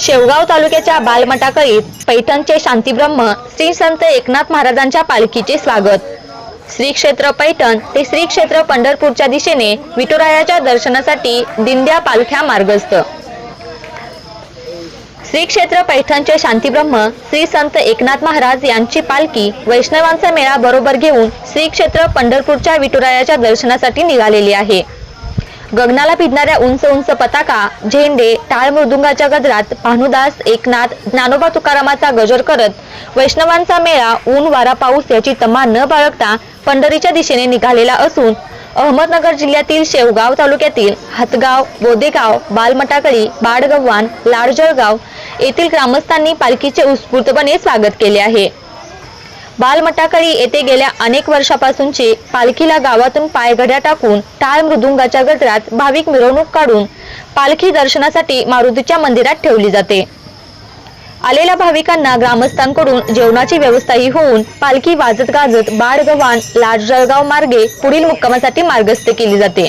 शेवगाव तालुक्याच्या बालमटाकळीत पैठणचे शांतीब्रह्म श्री संत एकनाथ महाराजांच्या पालखीचे स्वागत. श्री क्षेत्र पैठण ते श्री क्षेत्र पंढरपूरच्या दिशेने विठुरायाच्या दर्शनासाठी दिंड्या पालख्या मार्गस्थ. श्री क्षेत्र पैठणचे शांतीब्रह्म श्री संत एकनाथ महाराज यांची पालखी वैष्णवांचा मेळा बरोबर घेऊन श्री क्षेत्र पंढरपूरच्या विठुरायाच्या दर्शनासाठी निघालेली आहे. गगनाला भिडणाऱ्या उंच उंच पताका झेंडे टाळ मृदुंगाच्या गजरात भानुदास एकनाथ ज्ञानोबा तुकारामाचा गजर करत वैष्णवांचा मेळा ऊन वारा पाऊस याची तमा न बाळगता पंढरीच्या दिशेने निघालेला असून अहमदनगर जिल्ह्यातील शेवगाव तालुक्यातील हातगाव बोदेगाव बालमटाकळी बाडगव्हाण लाडजळगाव येथील ग्रामस्थांनी पालखीचे उत्स्फूर्तपणे स्वागत केले आहे. बालमटाकळी येथे गेल्या अनेक वर्षापासूनची पालखीला गावातून पायघड्या टाकून टाळ मृदुंगाच्या गजरात भाविक मिरवणूक काढून पालखी दर्शनासाठी मारुतीच्या मंदिरात ठेवली जाते. आलेल्या भाविकांना ग्रामस्थांकडून जेवणाची व्यवस्थाही होऊन पालखी वाजत गाजत बाडगव्हाण लाडजळगाव मार्गे पुढील मुक्कामासाठी मार्गस्थ केली जाते.